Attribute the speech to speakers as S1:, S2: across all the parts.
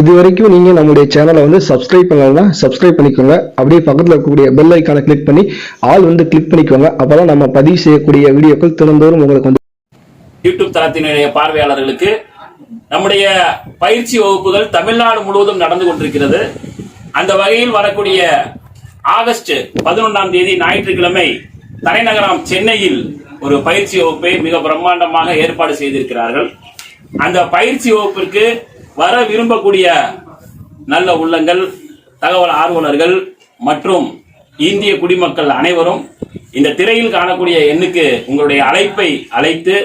S1: இது வரைக்கும் நீங்க நம்முடைய சேனலை வந்து சப்ஸ்கிரைப் பண்ணலன்னா சப்ஸ்கிரைப் பண்ணிக்கோங்க. அப்படியே பக்கத்தில் இருக்கக்கூடிய பெல் ஐக்கானை கிளிக் பண்ணி ஆல் வந்து கிளிக் பண்ணிக்கோங்க. அப்பதான் நம்ம பதிவு செய்யக்கூடிய வீடியோக்கள் தினந்தோறும் உங்களுக்கு வந்து
S2: யூடியூப் தளத்தினுடைய பார்வையாளர்களுக்கு நம்முடைய பயிற்சி வகுப்புகள் தமிழ்நாடு முழுவதும் நடந்து கொண்டிருக்கிறது. அந்த வகையில் வரக்கூடிய ஆகஸ்ட் பதினொன்றாம் தேதி ஞாயிற்றுக்கிழமை தலைநகரம் சென்னையில் ஒரு பயிற்சி வகுப்பை மிக பிரம்மாண்டமாக ஏற்பாடு செய்திருக்கிறார்கள். அந்த பயிற்சி வகுப்பிற்கு வர விரும்பக்கூடிய நல்ல உள்ளங்கள் தகவல் ஆர்வலர்கள் மற்றும் இந்திய குடிமக்கள் அனைவரும் இந்த திரையில் காணக்கூடிய எண்ணுக்கு உங்களுடைய அழைப்பை அழைத்து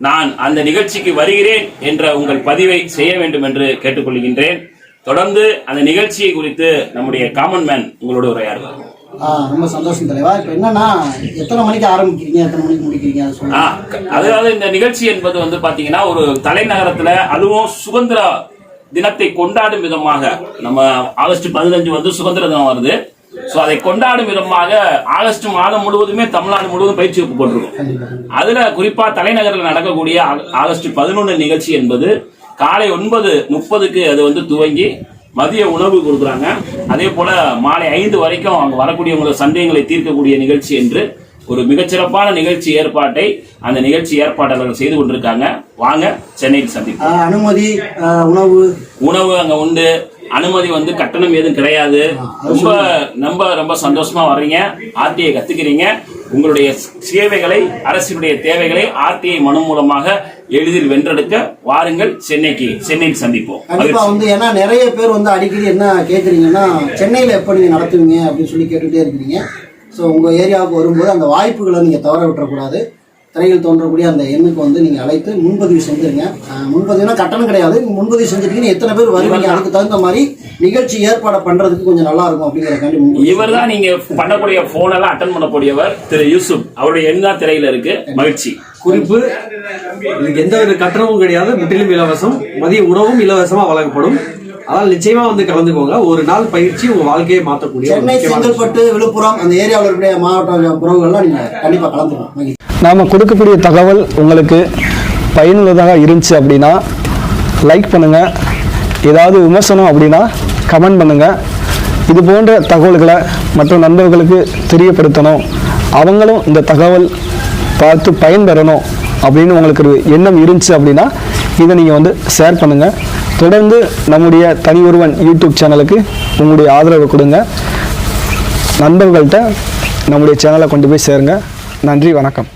S2: நான் அந்த நிகழ்ச்சிக்கு வருகிறேன் என்ற உங்கள் பதிவை செய்ய வேண்டும் என்று கேட்டுக்கொள்கின்றேன். தொடர்ந்து அந்த நிகழ்ச்சியை குறித்து நம்முடைய காமன் மேன் உங்களோட உரையாடுவார்.
S3: ரொம்ப சந்தோஷம் தலைவா. இப்போ என்னன்னா எத்தனை மணிக்கு ஆரம்பிக்கிறீங்க? எத்தனை மணிக்கு முடிக்கிறீங்க?
S2: அதாவது இந்த நிகழ்ச்சி என்பது வந்து பாத்தீங்கன்னா ஒரு தலைநகரத்துல அதுவும் சுதந்திர தினத்தை கொண்டாடும் விதமாக நம்ம ஆகஸ்ட் பதினஞ்சு வந்து சுதந்திர தினம் வருது. ஸோ அதை கொண்டாடும் விதமாக ஆகஸ்ட் மாதம் முழுவதுமே தமிழ்நாடு முழுவதும் பயிற்சி வகுப்பு போட்டிருக்கும். அதுல குறிப்பா தலைநகரில் நடக்கக்கூடிய ஆகஸ்ட் பதினொன்று நிகழ்ச்சி என்பது காலை ஒன்பது முப்பதுக்கு அது வந்து துவங்கி மதிய உணவு கொடுக்குறாங்க. அதே போல மாலை ஐந்து வரைக்கும் அங்க வரக்கூடியவங்களோட சந்தேகங்களை தீர்க்கக்கூடிய நிகழ்ச்சி என்று ஒரு மிகச்சிறப்பான நிகழ்ச்சி ஏற்பாட்டை அந்த நிகழ்ச்சி ஏற்பாட்டாளர்கள் செய்து கொண்டிருக்காங்க. வாங்க சென்னையில் சந்திப்போம்.
S3: அனுமதி உணவு.
S2: உணவு அங்க உண்டு. அனுமதி வந்து கட்டணம் எதுவும் கிடையாது. ரொம்ப ரொம்ப ரொம்ப சந்தோஷமா வர்றீங்க. ஆர்டிஐ கத்துக்கிறீங்க. உங்களுடைய சேவைகளை அரசினுடைய தேவைகளை ஆர்டிஐ மனு மூலமாக எளிதில் வென்றெடுக்க வாருங்கள். சென்னைக்கு சென்னையில் சந்திப்போம்.
S3: கண்டிப்பா. வந்து ஏன்னா நிறைய பேர் வந்து அடிக்கடி என்ன கேக்குறீங்கன்னா சென்னையில எப்ப நீங்க நடத்துவீங்க? அப்படின்னு சொல்லி கேட்டுட்டே இருக்கிறீங்க. ஸோ உங்க ஏரியாவுக்கு வரும்போது அந்த வாய்ப்புகளை நீங்க தவற விட்டுறக்கூடாது. திரையில் தோன்றக்கூடிய அந்த எண்ணுக்கு வந்து நீங்க அழைத்து முன்பதிவு செஞ்சிருங்க. முன்பதிவுனா கட்டணம் கிடையாது. முன்பதிவு செஞ்சிருக்கீங்க எத்தனை பேர் வருவீங்க? அதுக்கு தகுந்த மாதிரி நிகழ்ச்சி ஏற்பாடு பண்றதுக்கு கொஞ்சம் நல்லா இருக்கும் அப்படிங்கிறக்காண்டி
S2: இவர் தான் நீங்க பண்ணக்கூடிய போன் எல்லாம் அட்டன் பண்ணக்கூடியவர் திரு யூசுப். அவருடைய எண் தான் திரையில இருக்கு. மகிழ்ச்சி.
S4: குறிப்பு? இதுக்கு எந்த ஒரு கட்டணமும் கிடையாது. முற்றிலும் இலவசம். மதிய உணவும் இலவசமா வழங்கப்படும். அதனால் நிச்சயமா வந்து கலந்துக்கோங்க. ஒரு நாள் பயிற்சி உங்க வாழ்க்கையை மாற்றக்கூடிய ஒரு
S3: சென்னை. செங்கல்பட்டு விழுப்புரம் அந்த ஏரியாவில் இருக்கக்கூடிய மாவட்ட உறவுகள்லாம் நீங்க கண்டிப்பா கலந்துக்கணும் மகிழ்ச்சி
S1: நாம கொடுக்கக்கூடிய தகவல் உங்களுக்கு பயனுள்ளதாக இருந்துச்சு அப்படின்னா லைக் பண்ணுங்க. ஏதாவது விமர்சனம் அப்படின்னா கமெண்ட் பண்ணுங்க. இது போன்ற தகவல்களை மற்ற நண்பர்களுக்கு தெரியப்படுத்தணும். அவங்களும் இந்த தகவல் பார்த்து பயன்பெறணும் அப்படின்னு உங்களுக்கு ஒரு எண்ணம் இருந்துச்சு அப்படின்னா இதை நீங்கள் வந்து ஷேர் பண்ணுங்கள் தொடர்ந்து நம்முடைய தனி ஒருவன் யூடியூப் சேனலுக்கு உங்களுடைய ஆதரவை கொடுங்க. நண்பர்கள்ட்ட நம்முடைய சேனலை கொண்டு போய் சேருங்க. நன்றி வணக்கம்.